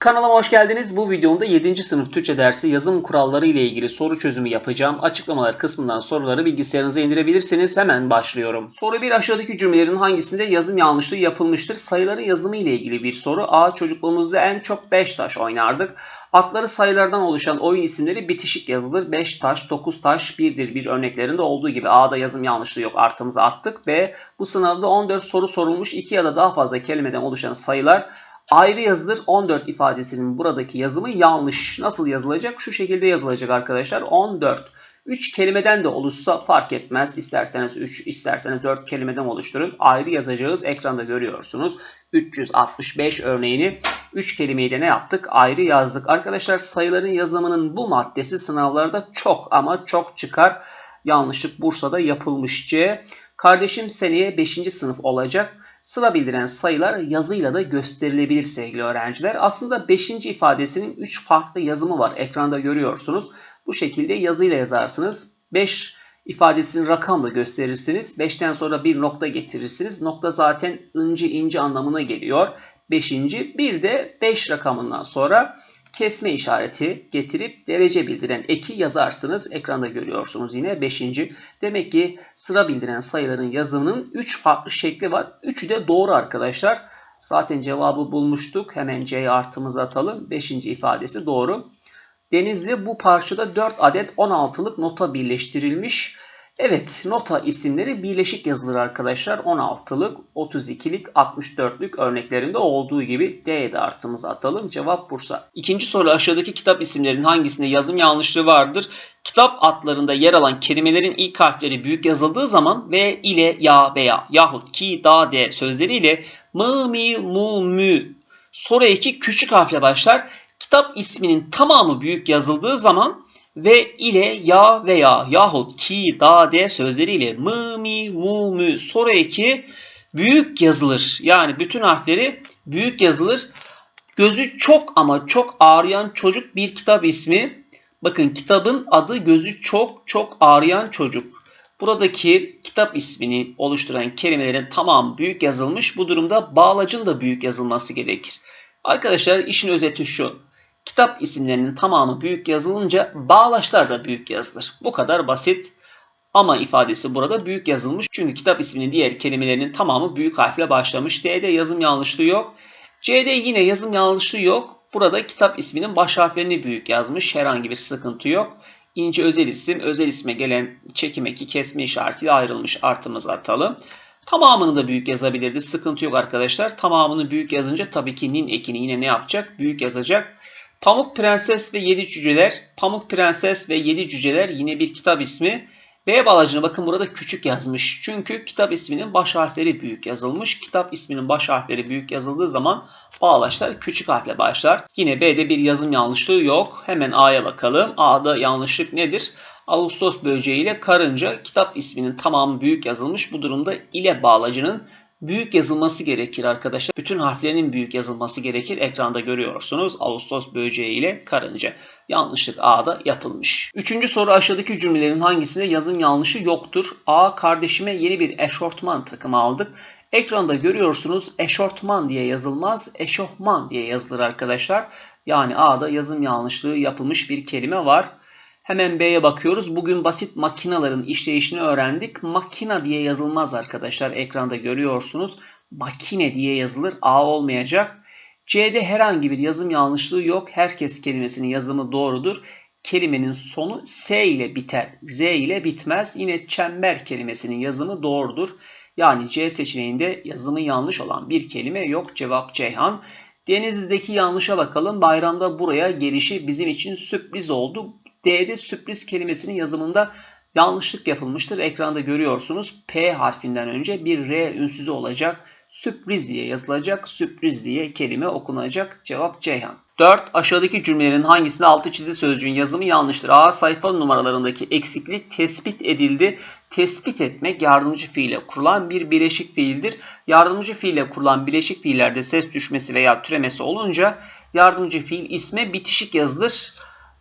Kanalıma hoş geldiniz. Bu videomda 7. sınıf Türkçe dersi yazım kuralları ile ilgili soru çözümü yapacağım. Açıklamalar kısmından soruları bilgisayarınıza indirebilirsiniz. Hemen başlıyorum. Soru 1 aşağıdaki cümlelerin hangisinde yazım yanlışlığı yapılmıştır? Sayıların yazımı ile ilgili bir soru. A. Çocukluğumuzda en çok 5 taş oynardık. Atları sayılardan oluşan oyun isimleri bitişik yazılır. 5 taş, 9 taş, 1'dir bir örneklerinde olduğu gibi A'da yazım yanlışlığı yok. Artımızı attık. B. Bu sınavda 14 soru sorulmuş. 2 ya da daha fazla kelimeden oluşan sayılar ayrı yazılır. 14 ifadesinin buradaki yazımı yanlış. Nasıl yazılacak? Şu şekilde yazılacak arkadaşlar. 14. 3 kelimeden de oluşsa fark etmez. İsterseniz 3, isterseniz 4 kelimeden oluşturun. Ayrı yazacağız. Ekranda görüyorsunuz. 365 örneğini 3 kelimeyi de ne yaptık? Ayrı yazdık. Arkadaşlar sayıların yazımının bu maddesi sınavlarda çok ama çok çıkar. Yanlışlık Bursa'da yapılmış C. Kardeşim seneye 5. sınıf olacak. Sıra bildiren sayılar yazıyla da gösterilebilir sevgili öğrenciler. Aslında 5. ifadesinin 3 farklı yazımı var. Ekranda görüyorsunuz. Bu şekilde yazıyla yazarsınız. 5 ifadesini rakamla gösterirsiniz. 5'ten sonra bir nokta getirirsiniz. Nokta zaten ince ince anlamına geliyor. 5. Bir de 5 rakamından sonra kesme işareti getirip derece bildiren eki yazarsınız. Ekranda görüyorsunuz yine 5. Demek ki sıra bildiren sayıların yazımının 3 farklı şekli var. Üçü de doğru arkadaşlar. Zaten cevabı bulmuştuk. Hemen C'ye artımızı atalım. 5. ifadesi doğru. Denizli bu parçada 4 adet 16'lık nota birleştirilmiş. Evet nota isimleri birleşik yazılır arkadaşlar. 16'lık, 32'lik, 64'lük örneklerinde olduğu gibi D'ye de artımızı atalım. Cevap Bursa. İkinci soru aşağıdaki kitap isimlerinin hangisinde yazım yanlışlığı vardır? Kitap adlarında yer alan kelimelerin ilk harfleri büyük yazıldığı zaman ve ile ya veya yahut ki da de sözleriyle mı mi mu mü soru küçük harfle başlar. Kitap isminin tamamı büyük yazıldığı zaman ve ile ya veya yahut ki da de sözleriyle mı mi mu mü soru eki büyük yazılır. Yani bütün harfleri büyük yazılır. Gözü çok ama çok ağrıyan çocuk bir kitap ismi. Bakın kitabın adı gözü çok çok ağrıyan çocuk. Buradaki kitap ismini oluşturan kelimelerin tamamı büyük yazılmış. Bu durumda bağlacın da büyük yazılması gerekir. Arkadaşlar işin özeti şu. Kitap isimlerinin tamamı büyük yazılınca bağlaçlar da büyük yazılır. Bu kadar basit. Ama ifadesi burada büyük yazılmış. Çünkü kitap isminin diğer kelimelerinin tamamı büyük harfle başlamış. D'de yazım yanlışlığı yok. C'de yine yazım yanlışlığı yok. Burada kitap isminin baş harflerini büyük yazmış. Herhangi bir sıkıntı yok. İnce özel isim, özel isme gelen çekim eki kesme işaretiyle ayrılmış. Artımızı atalım. Tamamını da büyük yazabilirdi. Sıkıntı yok arkadaşlar. Tamamını büyük yazınca tabii ki nin ekini yine ne yapacak? Büyük yazacak. Pamuk Prenses ve Yedi Cüceler. Pamuk Prenses ve Yedi Cüceler yine bir kitap ismi. B bağlacını bakın burada küçük yazmış. Çünkü kitap isminin baş harfleri büyük yazılmış. Kitap isminin baş harfleri büyük yazıldığı zaman bağlaçlar küçük harfle başlar. Yine B'de bir yazım yanlışlığı yok. Hemen A'ya bakalım. A'da yanlışlık nedir? Ağustos böceği ile karınca kitap isminin tamamı büyük yazılmış. Bu durumda ile bağlacının büyük yazılması gerekir arkadaşlar. Bütün harflerinin büyük yazılması gerekir. Ekranda görüyorsunuz. Ağustos böceği ile karınca. Yanlışlık A'da yapılmış. Üçüncü soru aşağıdaki cümlelerin hangisinde yazım yanlışı yoktur? A. Kardeşime yeni bir eşortman takımı aldık. Ekranda görüyorsunuz eşortman diye yazılmaz, eşofman diye yazılır arkadaşlar. Yani A'da yazım yanlışlığı yapılmış bir kelime var. Hemen B'ye bakıyoruz. Bugün basit makinaların işleyişini öğrendik. Makina diye yazılmaz arkadaşlar. Ekranda görüyorsunuz. Makine diye yazılır. A olmayacak. C'de herhangi bir yazım yanlışlığı yok. Herkes kelimesinin yazımı doğrudur. Kelimenin sonu S ile biter. Z ile bitmez. Yine çember kelimesinin yazımı doğrudur. Yani C seçeneğinde yazımı yanlış olan bir kelime yok. Cevap Ceyhan. Denizli'deki yanlışa bakalım. Bayramda buraya gelişi bizim için sürpriz oldu. D'de sürpriz kelimesinin yazımında yanlışlık yapılmıştır. Ekranda görüyorsunuz. P harfinden önce bir R ünsüzü olacak. Sürpriz diye yazılacak. Sürpriz diye kelime okunacak. Cevap Ceyhan. 4. Aşağıdaki cümlelerin hangisinde altı çizili sözcüğün yazımı yanlıştır? A. Sayfa numaralarındaki eksiklik tespit edildi. Tespit etmek yardımcı fiile kurulan bir bileşik fiildir. Yardımcı fiile kurulan bileşik fiillerde ses düşmesi veya türemesi olunca yardımcı fiil isme bitişik yazılır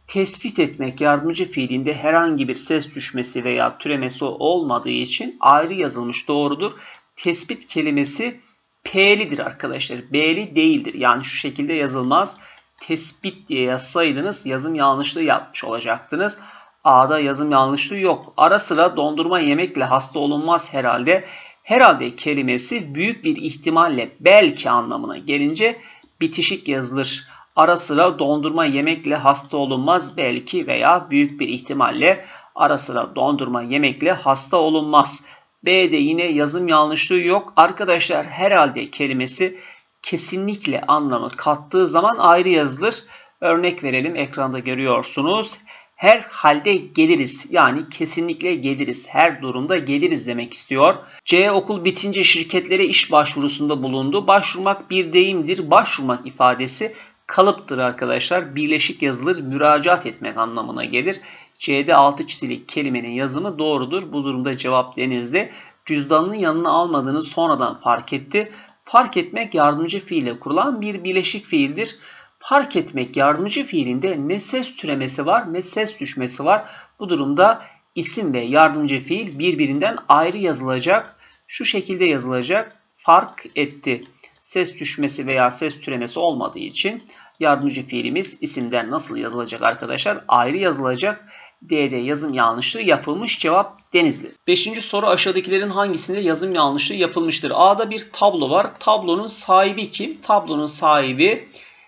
tespit etmek yardımcı fiilinde herhangi bir ses düşmesi veya türemesi olmadığı için ayrı yazılmış doğrudur. Tespit kelimesi P'lidir arkadaşlar. B'li değildir. Yani şu şekilde yazılmaz. tespit diye yazsaydınız yazım yanlışlığı yapmış olacaktınız. A'da yazım yanlışlığı yok. Ara sıra dondurma yemekle hasta olunmaz herhalde. Herhalde kelimesi büyük bir ihtimalle belki anlamına gelince bitişik yazılır. Ara sıra dondurma yemekle hasta olunmaz belki veya büyük bir ihtimalle ara sıra dondurma yemekle hasta olunmaz. B'de yine yazım yanlışlığı yok. Arkadaşlar herhalde kelimesi kesinlikle anlamı kattığı zaman ayrı yazılır. Örnek verelim ekranda görüyorsunuz. Her halde geliriz yani kesinlikle geliriz. Her durumda geliriz demek istiyor. C okul bitince şirketlere iş başvurusunda bulundu. Başvurmak bir deyimdir. Başvurmak ifadesi kalıptır arkadaşlar. Birleşik yazılır, müracaat etmek anlamına gelir. C'de altı çizili kelimenin yazımı doğrudur. Bu durumda cevap denizli. Cüzdanını yanına almadığını sonradan fark etti. Fark etmek yardımcı fiile kurulan bir bileşik fiildir. Fark etmek yardımcı fiilinde ne ses türemesi var ne ses düşmesi var. Bu durumda isim ve yardımcı fiil birbirinden ayrı yazılacak. Şu şekilde yazılacak. Fark etti. Ses düşmesi veya ses türemesi olmadığı için yardımcı fiilimiz isimden nasıl yazılacak arkadaşlar? Ayrı yazılacak. D'de yazım yanlışlığı yapılmış. Cevap Denizli. Beşinci soru aşağıdakilerin hangisinde yazım yanlışlığı yapılmıştır? A'da bir tablo var. Tablonun sahibi kim? Tablonun sahibi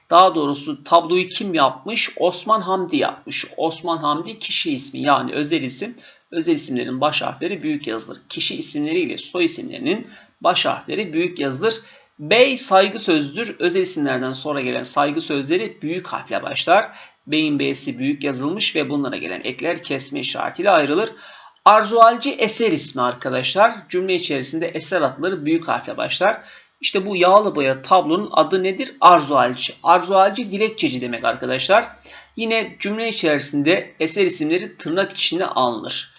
daha doğrusu tabloyu kim yapmış? Osman Hamdi yapmış. Osman Hamdi kişi ismi yani özel isim. Özel isimlerin baş harfleri büyük yazılır. Kişi isimleriyle soy isimlerinin baş harfleri büyük yazılır. Bey saygı sözdür. Özel isimlerden sonra gelen saygı sözleri büyük harfle başlar. Bey'in B'si büyük yazılmış ve bunlara gelen ekler kesme işaretiyle ayrılır. Arzualci eser ismi arkadaşlar. Cümle içerisinde eser adları büyük harfle başlar. İşte bu yağlı boya tablonun adı nedir? Arzualci. Arzualci dilekçeci demek arkadaşlar. Yine cümle içerisinde eser isimleri tırnak içinde alınır.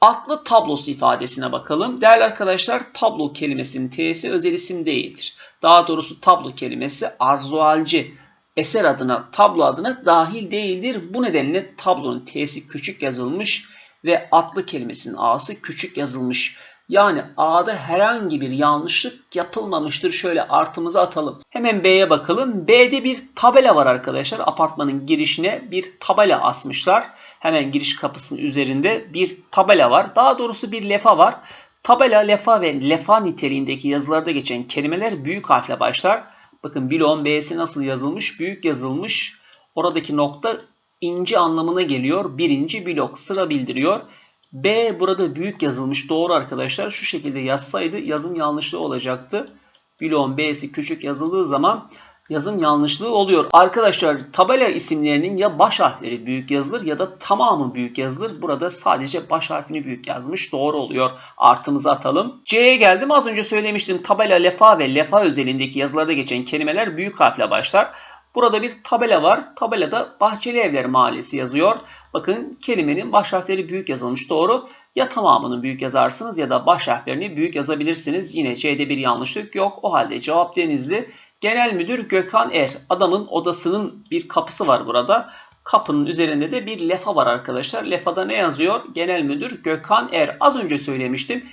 Atlı tablosu ifadesine bakalım. Değerli arkadaşlar tablo kelimesinin t'si özel isim değildir. Daha doğrusu tablo kelimesi arzualci eser adına, tablo adına dahil değildir. Bu nedenle tablonun t'si küçük yazılmış ve atlı kelimesinin a'sı küçük yazılmış. Yani A'da herhangi bir yanlışlık yapılmamıştır. Şöyle artımızı atalım. Hemen B'ye bakalım. B'de bir tabela var arkadaşlar. Apartmanın girişine bir tabela asmışlar. Hemen giriş kapısının üzerinde bir tabela var. Daha doğrusu bir lefa var. Tabela, lefa ve lefa niteliğindeki yazılarda geçen kelimeler büyük harfle başlar. Bakın bloğun B'si nasıl yazılmış? Büyük yazılmış. Oradaki nokta inci anlamına geliyor. Birinci blok sıra bildiriyor. B burada büyük yazılmış. Doğru arkadaşlar. Şu şekilde yazsaydı yazım yanlışlığı olacaktı. Bloğun B'si küçük yazıldığı zaman yazım yanlışlığı oluyor. Arkadaşlar tabela isimlerinin ya baş harfleri büyük yazılır ya da tamamı büyük yazılır. Burada sadece baş harfini büyük yazmış. Doğru oluyor. Artımızı atalım. C'ye geldim. Az önce söylemiştim. Tabela, lefa ve lefa özelindeki yazılarda geçen kelimeler büyük harfle başlar. Burada bir tabela var. Tabelada Bahçeli Evler Mahallesi yazıyor. Bakın kelimenin baş harfleri büyük yazılmış doğru. Ya tamamını büyük yazarsınız ya da baş harflerini büyük yazabilirsiniz. Yine C'de bir yanlışlık yok. O halde cevap Denizli. Genel Müdür Gökhan Er. Adamın odasının bir kapısı var burada. Kapının üzerinde de bir lefa var arkadaşlar. Lefada ne yazıyor? Genel Müdür Gökhan Er. Az önce söylemiştim.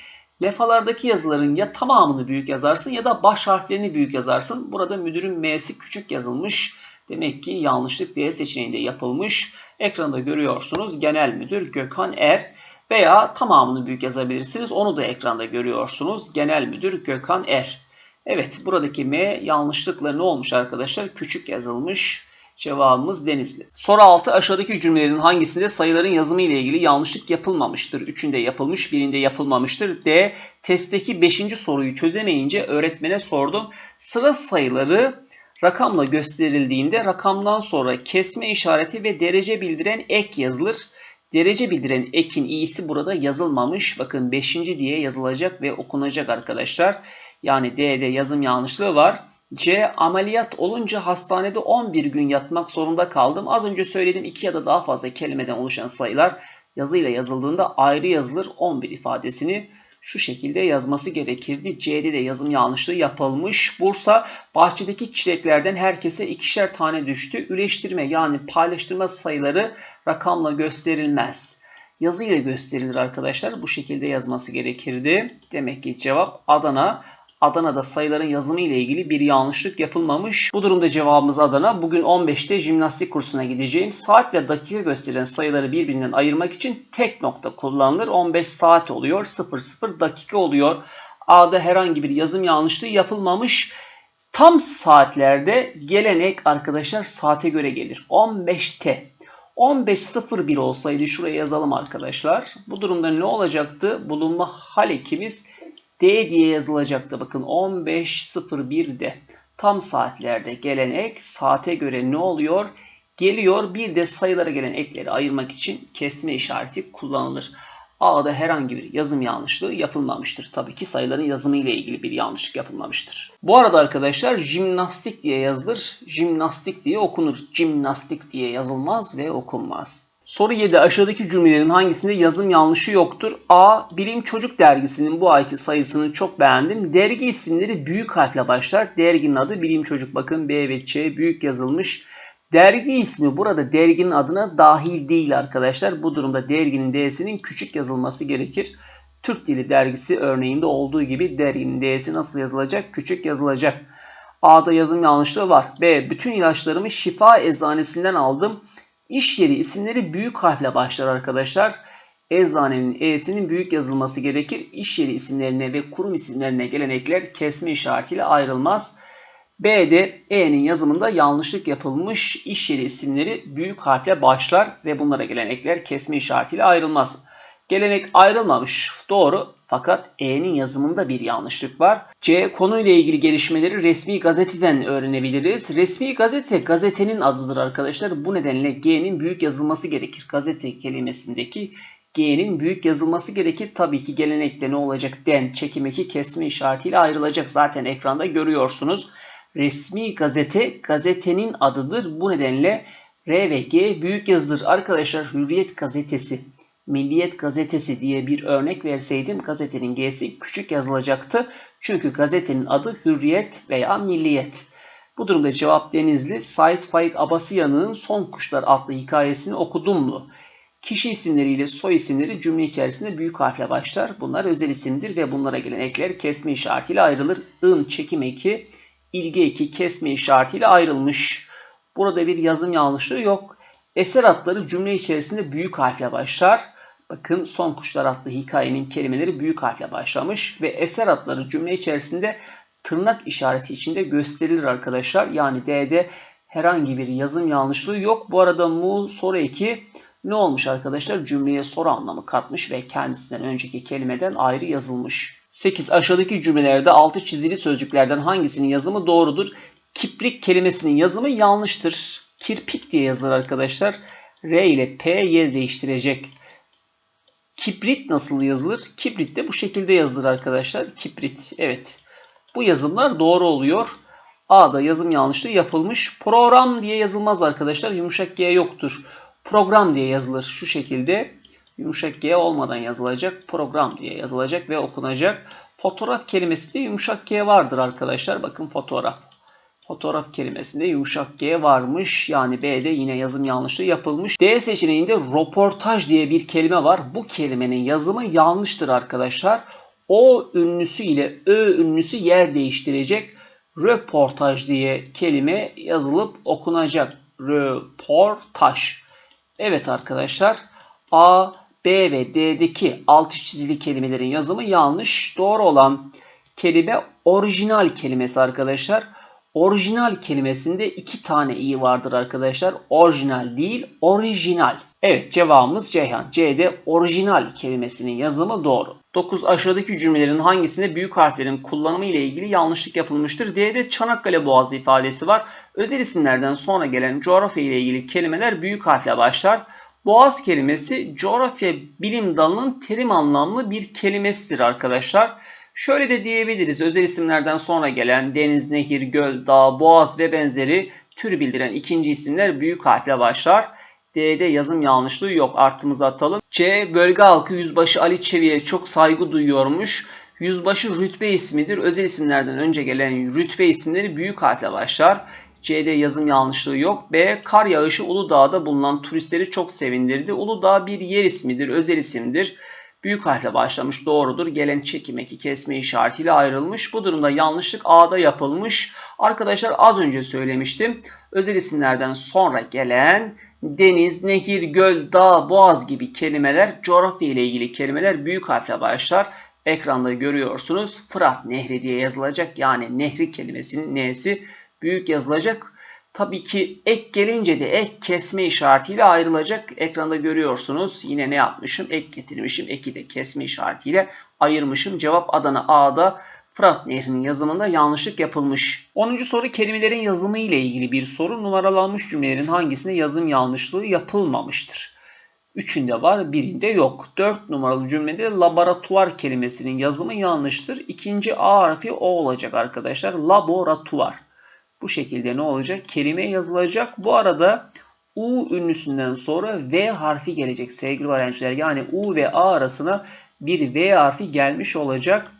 Lefalardaki yazıların ya tamamını büyük yazarsın ya da baş harflerini büyük yazarsın. Burada müdürün M'si küçük yazılmış. Demek ki yanlışlık D seçeneğinde yapılmış. Ekranda görüyorsunuz genel müdür Gökhan Er veya tamamını büyük yazabilirsiniz. Onu da ekranda görüyorsunuz. Genel müdür Gökhan Er. Evet buradaki M yanlışlıkla ne olmuş arkadaşlar? Küçük yazılmış. Cevabımız Denizli. Soru 6 aşağıdaki cümlelerin hangisinde sayıların yazımı ile ilgili yanlışlık yapılmamıştır? Üçünde yapılmış, birinde yapılmamıştır. D. Testteki 5. soruyu çözemeyince öğretmene sordum. Sıra sayıları rakamla gösterildiğinde rakamdan sonra kesme işareti ve derece bildiren ek yazılır. Derece bildiren ekin iyisi burada yazılmamış. Bakın 5. diye yazılacak ve okunacak arkadaşlar. Yani D'de yazım yanlışlığı var. C. Ameliyat olunca hastanede 11 gün yatmak zorunda kaldım. Az önce söyledim iki ya da daha fazla kelimeden oluşan sayılar yazıyla yazıldığında ayrı yazılır. 11 ifadesini şu şekilde yazması gerekirdi. C'de de yazım yanlışlığı yapılmış. Bursa bahçedeki çileklerden herkese ikişer tane düştü. Üleştirme yani paylaştırma sayıları rakamla gösterilmez. Yazı ile gösterilir arkadaşlar. Bu şekilde yazması gerekirdi. Demek ki cevap Adana. Adana'da sayıların yazımı ile ilgili bir yanlışlık yapılmamış. Bu durumda cevabımız Adana. Bugün 15'te jimnastik kursuna gideceğim. Saat ve dakika gösteren sayıları birbirinden ayırmak için tek nokta kullanılır. 15 saat oluyor. 00 dakika oluyor. A'da herhangi bir yazım yanlışlığı yapılmamış. Tam saatlerde gelenek arkadaşlar saate göre gelir. 15'te. 15.01 olsaydı şuraya yazalım arkadaşlar. Bu durumda ne olacaktı? Bulunma hal ekimiz D diye yazılacaktı. Bakın 15.01'de tam saatlerde gelen ek saate göre ne oluyor? Geliyor. Bir de sayılara gelen ekleri ayırmak için kesme işareti kullanılır. A'da herhangi bir yazım yanlışlığı yapılmamıştır. Tabii ki sayıların yazımı ile ilgili bir yanlışlık yapılmamıştır. Bu arada arkadaşlar jimnastik diye yazılır. Jimnastik diye okunur. Jimnastik diye yazılmaz ve okunmaz. Soru 7. Aşağıdaki cümlelerin hangisinde yazım yanlışı yoktur? A. Bilim Çocuk dergisinin bu ayki sayısını çok beğendim. Dergi isimleri büyük harfle başlar. Derginin adı Bilim Çocuk. Bakın B ve Ç büyük yazılmış. Dergi ismi burada derginin adına dahil değil arkadaşlar. Bu durumda derginin D'sinin küçük yazılması gerekir. Türk Dili Dergisi örneğinde olduğu gibi derginin D'si nasıl yazılacak? Küçük yazılacak. A'da yazım yanlışlığı var. B. Bütün ilaçlarımı şifa eczanesinden aldım. İş yeri isimleri büyük harfle başlar arkadaşlar. Eczanenin E'sinin büyük yazılması gerekir. İş yeri isimlerine ve kurum isimlerine gelen ekler kesme işaretiyle ayrılmaz. B'de E'nin yazımında yanlışlık yapılmış. İş yeri isimleri büyük harfle başlar ve bunlara gelen ekler kesme işaretiyle ayrılmaz. Gelenek ayrılmamış. Doğru. Fakat E'nin yazımında bir yanlışlık var. C. Konuyla ilgili gelişmeleri resmi gazeteden öğrenebiliriz. Resmi gazete gazetenin adıdır arkadaşlar. Bu nedenle G'nin büyük yazılması gerekir. Gazete kelimesindeki G'nin büyük yazılması gerekir. Tabii ki gelenekte ne olacak? Den, çekim eki kesme işaretiyle ayrılacak. Zaten ekranda görüyorsunuz. Resmi gazete gazetenin adıdır. Bu nedenle R ve G büyük yazılır. Arkadaşlar Hürriyet gazetesi Milliyet Gazetesi diye bir örnek verseydim gazetenin G'si küçük yazılacaktı. Çünkü gazetenin adı Hürriyet veya Milliyet. Bu durumda cevap Denizli. Sait Faik Abasıyan'ın Son Kuşlar adlı hikayesini okudum mu? Kişi isimleriyle soy isimleri cümle içerisinde büyük harfle başlar. Bunlar özel isimdir ve bunlara gelen ekler kesme işaretiyle ayrılır. In çekim eki, ilgi eki kesme işaretiyle ayrılmış. Burada bir yazım yanlışlığı yok. Eser adları cümle içerisinde büyük harfle başlar. Bakın Son Kuşlar adlı hikayenin kelimeleri büyük harfle başlamış ve eser adları cümle içerisinde tırnak işareti içinde gösterilir arkadaşlar. Yani D'de herhangi bir yazım yanlışlığı yok. Bu arada mu soru eki ne olmuş arkadaşlar? Cümleye soru anlamı katmış ve kendisinden önceki kelimeden ayrı yazılmış. 8. Aşağıdaki cümlelerde altı çizili sözcüklerden hangisinin yazımı doğrudur? Kiprik kelimesinin yazımı yanlıştır. Kirpik diye yazılır arkadaşlar. R ile P yer değiştirecek. Kibrit nasıl yazılır? Kibrit de bu şekilde yazılır arkadaşlar. Kibrit. Evet. Bu yazımlar doğru oluyor. A'da yazım yanlışlığı yapılmış. Program diye yazılmaz arkadaşlar. Yumuşak G yoktur. Program diye yazılır. Şu şekilde yumuşak G olmadan yazılacak. Program diye yazılacak ve okunacak. Fotoğraf kelimesinde yumuşak G vardır arkadaşlar. Bakın fotoğraf. Fotoğraf kelimesinde yumuşak G varmış. Yani B'de yine yazım yanlışlığı yapılmış. D seçeneğinde röportaj diye bir kelime var. Bu kelimenin yazımı yanlıştır arkadaşlar. O ünlüsü ile Ö ünlüsü yer değiştirecek. Röportaj diye kelime yazılıp okunacak. Röportaj. Evet arkadaşlar. A, B ve D'deki altı çizili kelimelerin yazımı yanlış. Doğru olan kelime orijinal kelimesi arkadaşlar. Orijinal kelimesinde iki tane i vardır arkadaşlar. Orijinal değil, orijinal. Evet cevabımız Ceyhan. C'de orijinal kelimesinin yazımı doğru. 9. Aşağıdaki cümlelerin hangisinde büyük harflerin kullanımı ile ilgili yanlışlık yapılmıştır? D'de Çanakkale Boğazı ifadesi var. Özel isimlerden sonra gelen coğrafya ile ilgili kelimeler büyük harfle başlar. Boğaz kelimesi coğrafya bilim dalının terim anlamlı bir kelimesidir arkadaşlar. Şöyle de diyebiliriz. Özel isimlerden sonra gelen deniz, nehir, göl, dağ, boğaz ve benzeri tür bildiren ikinci isimler büyük harfle başlar. D'de yazım yanlışlığı yok. Artımızı atalım. C. Bölge halkı Yüzbaşı Ali Çevi'ye çok saygı duyuyormuş. Yüzbaşı rütbe ismidir. Özel isimlerden önce gelen rütbe isimleri büyük harfle başlar. C'de yazım yanlışlığı yok. B. Kar yağışı Uludağ'da bulunan turistleri çok sevindirdi. Uludağ bir yer ismidir, özel isimdir. Büyük harfle başlamış doğrudur. Gelen çekim eki kesme işaretiyle ayrılmış. Bu durumda yanlışlık A'da yapılmış. Arkadaşlar az önce söylemiştim. Özel isimlerden sonra gelen deniz, nehir, göl, dağ, boğaz gibi kelimeler coğrafya ile ilgili kelimeler büyük harfle başlar. Ekranda görüyorsunuz Fırat Nehri diye yazılacak. Yani nehri kelimesinin n'si büyük yazılacak. Tabii ki ek gelince de ek kesme işaretiyle ayrılacak. Ekranda görüyorsunuz. Yine ne yapmışım? Ek getirmişim. Eki de kesme işaretiyle ayırmışım. Cevap Adana A'da Fırat Nehri'nin yazımında yanlışlık yapılmış. 10. soru kelimelerin yazımı ile ilgili bir soru. Numaralanmış cümlelerin hangisinde yazım yanlışlığı yapılmamıştır? Üçünde var, birinde yok. 4 numaralı cümlede laboratuvar kelimesinin yazımı yanlıştır. İkinci A harfi O olacak arkadaşlar. Laboratuvar. Bu şekilde ne olacak? Kelime yazılacak. Bu arada U ünlüsünden sonra V harfi gelecek sevgili öğrenciler. Yani U ve A arasına bir V harfi gelmiş olacak.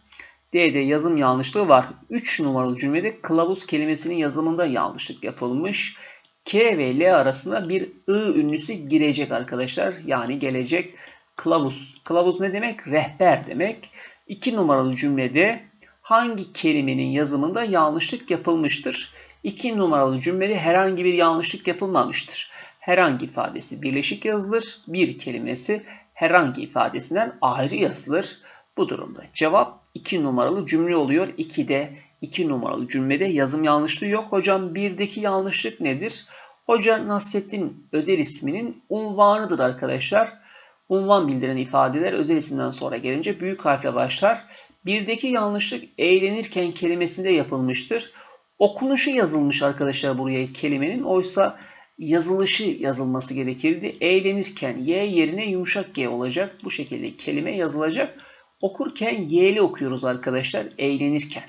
D'de yazım yanlışlığı var. 3 numaralı cümlede kılavuz kelimesinin yazımında yanlışlık yapılmış. K ve L arasına bir I ünlüsü girecek arkadaşlar. Yani gelecek kılavuz. Kılavuz ne demek? Rehber demek. 2 numaralı cümlede hangi kelimenin yazımında yanlışlık yapılmıştır? 2 numaralı cümlede herhangi bir yanlışlık yapılmamıştır. Herhangi ifadesi birleşik yazılır. Bir kelimesi herhangi ifadesinden ayrı yazılır. Bu durumda cevap 2 numaralı cümle oluyor. 2'de 2 numaralı cümlede yazım yanlışlığı yok. Hocam 1'deki yanlışlık nedir? Hoca Nasrettin özel isminin unvanıdır arkadaşlar. Unvan bildiren ifadeler özel isimden sonra gelince büyük harfle başlar. Birdeki yanlışlık eğlenirken kelimesinde yapılmıştır. Okunuşu yazılmış arkadaşlar buraya kelimenin. Oysa yazılışı yazılması gerekirdi. Eğlenirken y yerine yumuşak g olacak. Bu şekilde kelime yazılacak. Okurken y'li okuyoruz arkadaşlar. Eğlenirken.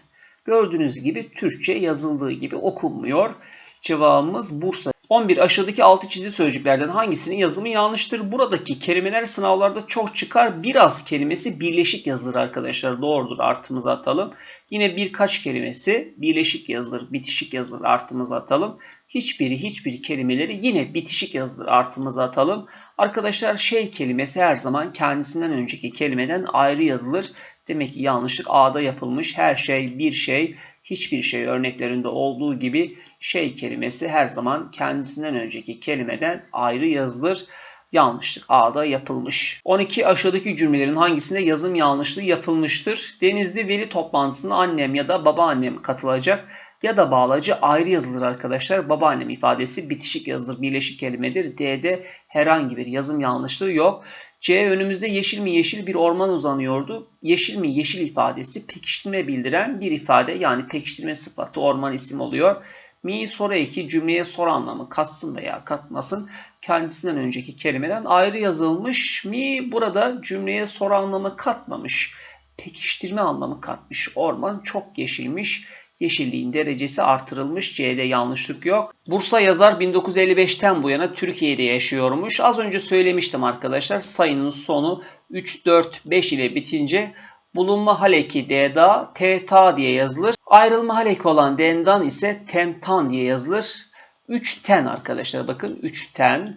Gördüğünüz gibi Türkçe yazıldığı gibi okunmuyor. Cevabımız Bursa. 11 aşağıdaki altı çizili sözcüklerden hangisinin yazımı yanlıştır? Buradaki kelimeler sınavlarda çok çıkar. Biraz kelimesi birleşik yazılır arkadaşlar. Doğrudur. Artımızı atalım. Yine birkaç kelimesi birleşik yazılır. Bitişik yazılır. Artımızı atalım. Hiçbiri hiçbir kelimeleri yine bitişik yazılır. Artımızı atalım. Arkadaşlar şey kelimesi her zaman kendisinden önceki kelimeden ayrı yazılır. Demek ki yanlışlık A'da yapılmış. Her şey, bir şey, hiçbir şey örneklerinde olduğu gibi şey kelimesi her zaman kendisinden önceki kelimeden ayrı yazılır. Yanlışlık A'da yapılmış. 12 aşağıdaki cümlelerin hangisinde yazım yanlışlığı yapılmıştır? Denizli veli toplantısına annem ya da babaannem katılacak ya da bağlacı ayrı yazılır arkadaşlar. Babaannem ifadesi bitişik yazılır, birleşik kelimedir. D'de herhangi bir yazım yanlışlığı yok. C önümüzde yeşil mi yeşil bir orman uzanıyordu. Yeşil mi yeşil ifadesi pekiştirme bildiren bir ifade yani pekiştirme sıfatı orman isim oluyor. Mi soru eki cümleye soru anlamı katsın veya katmasın kendisinden önceki kelimeden ayrı yazılmış. Mi burada cümleye soru anlamı katmamış. Pekiştirme anlamı katmış. Orman çok yeşilmiş. Yeşilliğin derecesi artırılmış. C'de yanlışlık yok. Bursa yazar 1955'ten bu yana Türkiye'de yaşıyormuş. Az önce söylemiştim arkadaşlar. Sayının sonu 3, 4, 5 ile bitince bulunma haleki deda, teta diye yazılır. Ayrılma haleki olan dendan ise tentan diye yazılır. 3 ten arkadaşlar bakın 3 ten,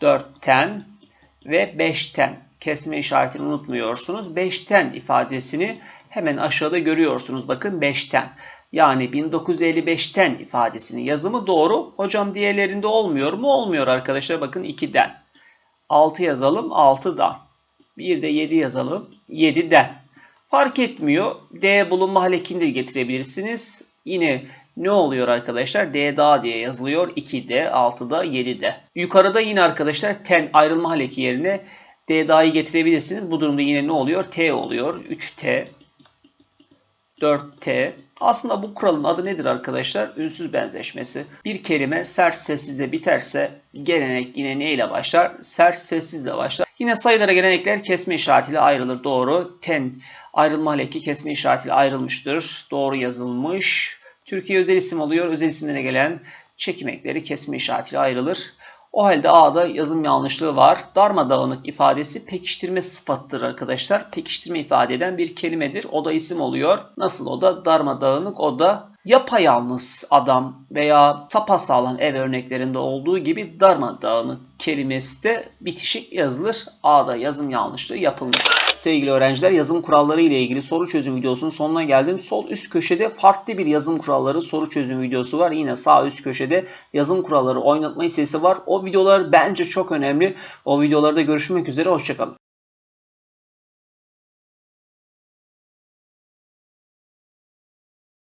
4 ten ve 5 ten. Kesme işaretini unutmuyorsunuz. 5 ten ifadesini hemen aşağıda görüyorsunuz. Bakın 5 ten. Yani 1955'ten ifadesinin yazımı doğru. Hocam diğerlerinde olmuyor mu? Olmuyor arkadaşlar. Bakın 2'den. 6 yazalım 6'dan. Bir de 7 yazalım 7'den. Fark etmiyor. D bulunma halekini de getirebilirsiniz. Yine ne oluyor arkadaşlar? D daha diye yazılıyor. 2'de, 6'da, 7'de. Yukarıda yine arkadaşlar ten ayrılma haleki yerine D dahi getirebilirsiniz. Bu durumda yine ne oluyor? T oluyor. 3T, 4T. Aslında bu kuralın adı nedir arkadaşlar? Ünsüz benzeşmesi. Bir kelime sert sessizle biterse gelenek yine ne ile başlar? Sert sessizle başlar. Yine sayılara gelenekler kesme işaretiyle ayrılır. Doğru. Ten ayrılma haleki kesme işaretiyle ayrılmıştır. Doğru yazılmış. Türkiye özel isim oluyor. Özel isimlere gelen çekim ekleri kesme işaretiyle ayrılır. O halde A'da yazım yanlışlığı var. Darmadağınık ifadesi pekiştirme sıfatıdır arkadaşlar. Pekiştirme ifade eden bir kelimedir. O da isim oluyor. Nasıl o da? Darmadağınık o da yapayalnız adam veya sapasağlam ev örneklerinde olduğu gibi darmadağınık kelimesi de bitişik yazılır. A'da yazım yanlışlığı yapılmış. Sevgili öğrenciler yazım kuralları ile ilgili soru çözüm videosunun sonuna geldim. Sol üst köşede farklı bir yazım kuralları soru çözüm videosu var. Yine sağ üst köşede yazım kuralları oynatma hissesi var. O videolar bence çok önemli. O videolarda görüşmek üzere. Hoşçakalın.